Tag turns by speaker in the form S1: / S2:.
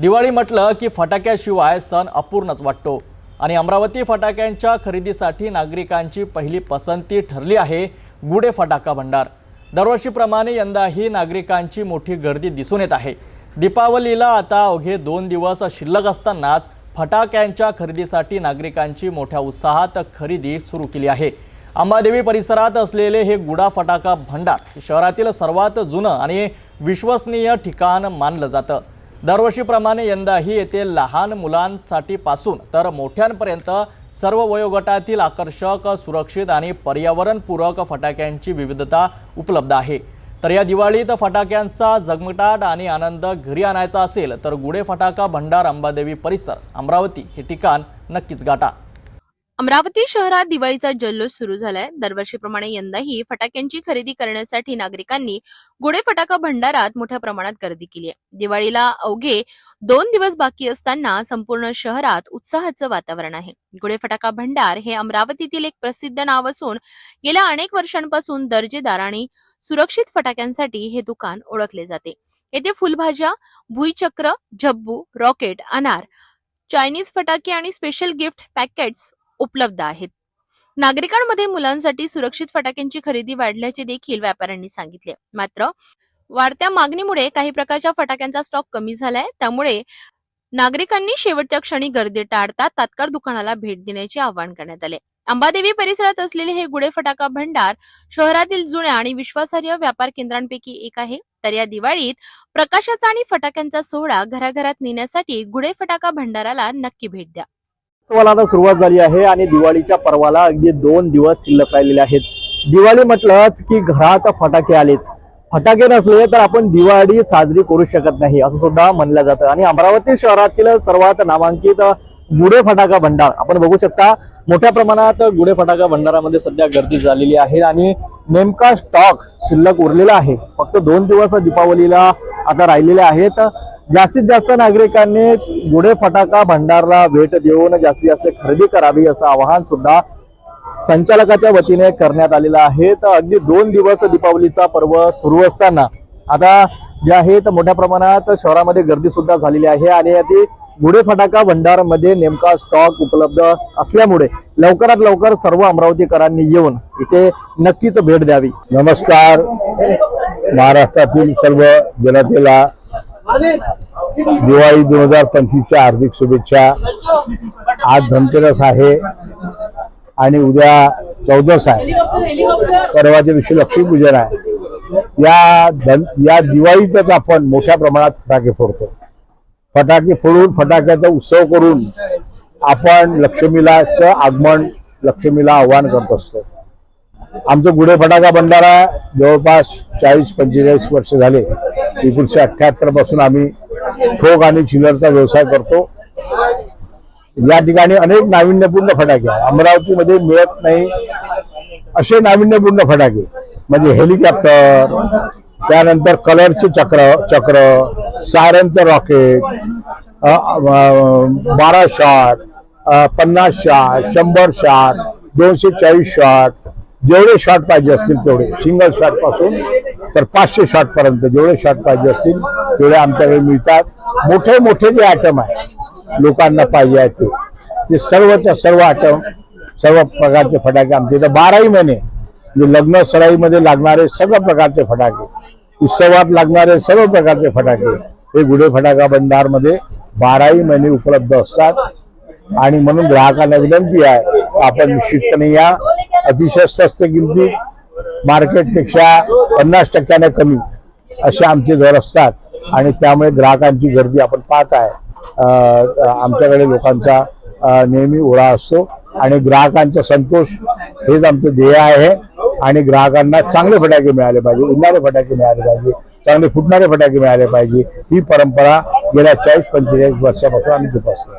S1: दिवाळी म्हटलं की फटाक्याशिवाय सण अपूर्णच वाटतो. आणि अमरावती फटाक्यांच्या खरेदीसाठी नागरिकांची पहिली पसंती ठरली आहे गुढे फटाका भंडार. दरवर्षीप्रमाणे यंदाही नागरिकांची मोठी गर्दी दिसून येत आहे. दीपावलीला आता अवघे दोन दिवस शिल्लक असतानाच फटाक्यांच्या खरेदीसाठी नागरिकांची मोठ्या उत्साहात खरेदी सुरू केली आहे. अंबादेवी परिसरात असलेले हे गुडा फटाका भंडार शहरातील सर्वात जुनं आणि विश्वसनीय ठिकाण मानलं जातं. दरवर्षीप्रमाणे यंदाही येथे लहान मुलांसाठी पासून तर मोठ्यांपर्यंत सर्व वयोगटातील आकर्षक सुरक्षित आणि पर्यावरणपूरक फटाक्यांची विविधता उपलब्ध आहे. तर या दिवाळीत फटाक्यांचा जगमटाट आणि आनंद घरी आणायचा असेल तर गुढे फटाका भंडार अंबादेवी परिसर अमरावती हे ठिकाण नक्कीच गाठा.
S2: अमरावती शहरात दिवाळीचा जल्लोष सुरू झालाय. दरवर्षीप्रमाणे यंदाही फटाक्यांची खरेदी करण्यासाठी नागरिकांनी गुढे फटाका भंडारात मोठ्या प्रमाणात गर्दी केली आहे. दिवाळीला अवघे दोन दिवस बाकी असताना संपूर्ण शहरात उत्साहाचं वातावरण आहे. गुढे फटाका भंडार हे अमरावतीतील एक प्रसिद्ध नाव असून गेल्या अनेक वर्षांपासून दर्जेदार आणि सुरक्षित फटाक्यांसाठी हे दुकान ओळखले जाते. येथे फुलभाज्या भुईचक्र झब्बू रॉकेट अनार चायनीज फटाके आणि स्पेशल गिफ्ट पॅकेट्स उपलब्ध आहेत. नागरिकांमध्ये मुलांसाठी सुरक्षित फटाक्यांची खरेदी वाढल्याचे देखील व्यापाऱ्यांनी सांगितले. मात्र वाढत्या मागणीमुळे काही प्रकारच्या फटाक्यांचा स्टॉक कमी झालाय. त्यामुळे नागरिकांनी शेवटच्या क्षणी गर्दी टाळता तात्काळ दुकानाला भेट देण्याचे आवाहन करण्यात आले. अंबादेवी परिसरात असलेले हे गुढे फटाका भंडार शहरातील जुन्या आणि विश्वासार्ह व्यापार केंद्रांपैकी एक आहे. तर या दिवाळीत प्रकाशाचा आणि फटाक्यांचा सोहळा घराघरात नेण्यासाठी गुढे फटाका भंडाराला नक्की भेट द्या.
S1: उत्सवाला आता सुरुवात झाली आहे आणि दिवाळीच्या पर्वाला अगदी दोन दिवस शिल्लक राहिलेले आहेत. दिवाळी म्हटलंच की घरात फटाके आलेच. फटाके नसले तर आपण दिवाळी साजरी करू शकत नाही असं सुद्धा म्हणलं जातं. आणि अमरावती शहरातील सर्वात नामांकित गुढे फटाका भंडार आपण बघू शकता मोठ्या प्रमाणात गुढे फटाका भंडारामध्ये सध्या गर्दी झालेली आहे आणि नेमका स्टॉक शिल्लक उरलेला आहे. फक्त दोन दिवस दीपावलीला आता राहिलेले आहेत. जास्तीत जास्त नागरिकांनी गुढे फटाका भंडारला भेट देऊन जास्तीत जास्त खरेदी करावी असं आवाहन सुद्धा संचालकाच्या वतीने करण्यात आलेलं आहे. तर अगदी दोन दिवस दीपावलीचा पर्व सुरू असताना आता जे आहे तर मोठ्या प्रमाणात शहरामध्ये गर्दी सुद्धा झालेली आहे आणि ती गुढे फटाका भंडारमध्ये नेमका स्टॉक उपलब्ध असल्यामुळे लवकरात लवकर सर्व अमरावतीकरांनी येऊन इथे नक्कीच भेट द्यावी.
S3: नमस्कार. महाराष्ट्रातील सर्व जनतेला दिवाळी दोन हजार पंचवीसच्या हार्दिक शुभेच्छा. आज धनतेरस आहे आणि उद्या चौदस आहे. परवाच्या दिवशी लक्ष्मीपूजन आहे. या धन या दिवाळीतच आपण मोठ्या प्रमाणात फटाके फोडतो. फटाके फोडून फटाक्याचा उत्सव करून आपण लक्ष्मीलाचं आगमन लक्ष्मीला आव्हान करत असतो. आमचं गुढे फटाका भंडारा जवळपास चाळीस पंचेचाळीस वर्ष झाले. एकोणीशे अठ्ठ्याहत्तरपासून आम्ही ठोक आणि चिलरचा व्यवसाय करतो. या ठिकाणी अनेक नाविन्यपूर्ण फटाके अमरावतीमध्ये मिळत नाही असे नाविन्यपूर्ण फटाके म्हणजे हेलिकॉप्टर त्यानंतर कलरचे चक्र चक्र सायरनचं रॉकेट बारा शॉट पन्नास शॉट शंभर शॉट दोनशे चाळीस शॉट जेवढे शॉट पाहिजे असतील तेवढे सिंगल शॉटपासून तर पाचशे शॉट पर्यंत जेवढे शॉट पाहिजे असतील तेवढे आमच्याकडे मिळतात. मोठे मोठे जे आयटम आहे लोकांना पाहिजे आहे ते. ते सर्वच्या सर्व आयटम सर्व प्रकारचे फटाके आमच्या इथं. बाराही महिने म्हणजे लग्न सराईमध्ये लागणारे सर्व प्रकारचे फटाके उत्सवात लागणारे सर्व प्रकारचे फटाके हे गुढे फटाका बंधारमध्ये बाराही महिने उपलब्ध असतात. आणि म्हणून ग्राहकांना विनंती आहे आपण निश्चितपणे या अतिशय स्वस्त किमतीत मार्केटपेक्षा पन्नास टक्क्याने कमी असे आमचे दर असतात. आणि त्यामुळे ग्राहकांची गर्दी आपण पाहत आहे. आमच्याकडे लोकांचा नेहमी ओळा असतो. आणि ग्राहकांचा संतोष हेच आमचं ध्येय आहे. आणि ग्राहकांना चांगले फटाके मिळाले पाहिजे. उडणारे फटाके मिळाले पाहिजे. चांगले फुटणारे फटाके मिळाले पाहिजे. ही परंपरा गेल्या चाळीस पंचेचाळीस वर्षापासून आम्ही जोपासतो